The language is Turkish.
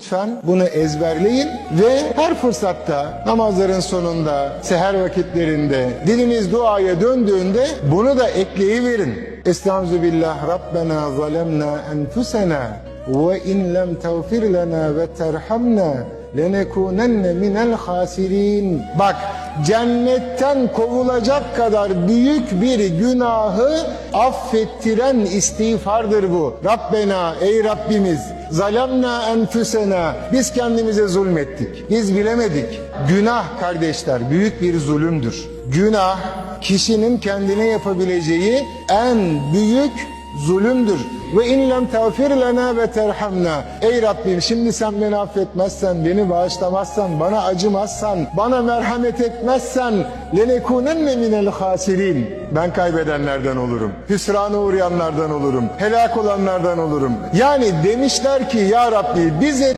Lütfen bunu ezberleyin ve her fırsatta namazların sonunda, seher vakitlerinde diliniz duaya döndüğünde bunu da ekleyiverin. Estaizu billah Rabbena zalemna enfusena ve in lem tağfir lana ve terhamna lenekunenne minel hasirin. Bak cennetten kovulacak kadar büyük bir günahı affettiren istiğfardır bu. Rabbena ey Rabbimiz zalemna enfüsena biz kendimize zulmettik. Biz bilemedik. Günah kardeşler büyük bir zulümdür. Günah kişinin kendine yapabileceği en büyük zulümdür. Ve in lem tağfir lena ve terhamna. Ey Rabbim şimdi sen beni affetmezsen, beni bağışlamazsan, bana acımazsan, bana merhamet etmezsen lenekunenne minel hasirin. Ben kaybedenlerden olurum. Hüsrana uğrayanlardan olurum. Helak olanlardan olurum. Yani demişler ki ya Rabbi bize